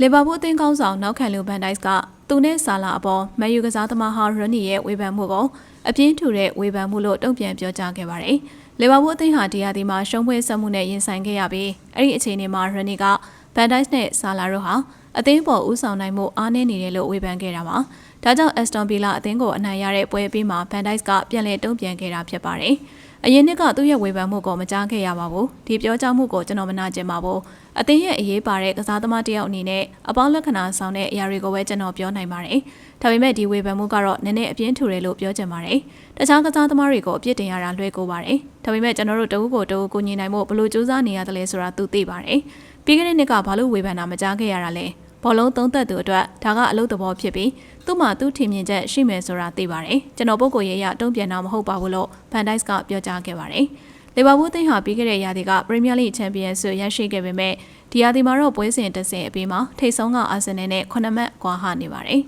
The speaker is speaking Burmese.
လီဗာပူးအသင်းကောင်းဆောင်နောက်ခံလူဗန်ဒိုက်ကသူနဲ့ဆာလာအပေါ်မန်ယူကစားသမားဟာရနီရဲ့ဝေဖန်မှုကိုအပြင်းထူတဲ့ဝေဖန်မှုလို့တုံ့ပြန်ပြောကြားခဲ့ပါတယ်။လီဗာပူးအသင်းဟာဒီယာဒီမှာရှုံးပွဲဆက်မှုနဲ့ရင်ဆိုင်ခဲ့ရပြီးအဲ့ဒီအခြေအနေမှာရနီကဗန်ဒိုက်နဲ့ဆာလာတို့ဟာအသင်းပေါ်ဦးဆောင်နိုင်မှုအားနည်းနေတယ်လို့ဝေဖန်ခဲ့တာပါ။ဒါကြောင့်အက်စတွန်ဗီလာအသင်းကိုအနိုင်ရတဲ့ပွဲပြီးမှာဗန်ဒိုက်ကပြန်လည်တုံ့ပြန်ခဲ့တာဖြစ်ပါတယ်။ အရင်နှစ်ကသူ့ရဲ့ဝေဖန်မှုကိုမကြားခဲ့ရပါဘူး။ဒီပြောကြားမှုကိုကျွန်တော်မနာကျင်ပါဘူး။အသင်းရဲ့အရေးပါတဲ့ကစားသမားတစ်ယောက်အနေနဲ့အပေါင်းလက္ခဏာဆောင်တဲ့အရာတွေကိုပဲကျွန်တော်ပြောနိုင်ပါတယ်။ဒါပေမဲ့ဒီဝေဖန်မှုကတော့နည်းနည်းအပြင်းထူတယ်လို့ပြောချင်ပါတယ်။တခြားကစားသမားတွေကိုအပြစ်တင်ရတာလွဲကိုပါတယ်။ဒါပေမဲ့ကျွန်တော်တို့တအုပ်ကိုတအုပ်ကိုညီနိုင်မှုဘလို့စူးစမ်းနေရတယ်လဲဆိုတာသူသိပါတယ်။ပြီးခဲ့တဲ့နှစ်ကဘာလို့ဝေဖန်တာမကြားခဲ့ရတာလဲ။ ဘောလုံးသုံးသက်သူအတွက်ဒါကအလုပ်သဘောဖြစ်ပြီးသူ့မှာသူ့ထင်မြင်ချက်ရှိမယ်ဆိုတာသိပါတယ်ကျွန်တော်ပုဂ္ဂိုလ်ရေးအရတုံ့ပြန်တာမဟုတ်ပါဘူးလို့ဗန်ဒိုက်ကပြောကြားခဲ့ပါတယ်လီဗာပူးအသင်းဟာပြီးခဲ့တဲ့ရာသီကပရီးမီးယားလိချန်ပီယံဆုရရှိခဲ့ပေမဲ့ဒီရာသီမှာတော့ပွဲစဉ်တစ်ဆင့်အပြီးမှာထိပ်ဆုံးကအာဆင်နယ်နဲ့9မှတ်ကွာဟနေပါတယ်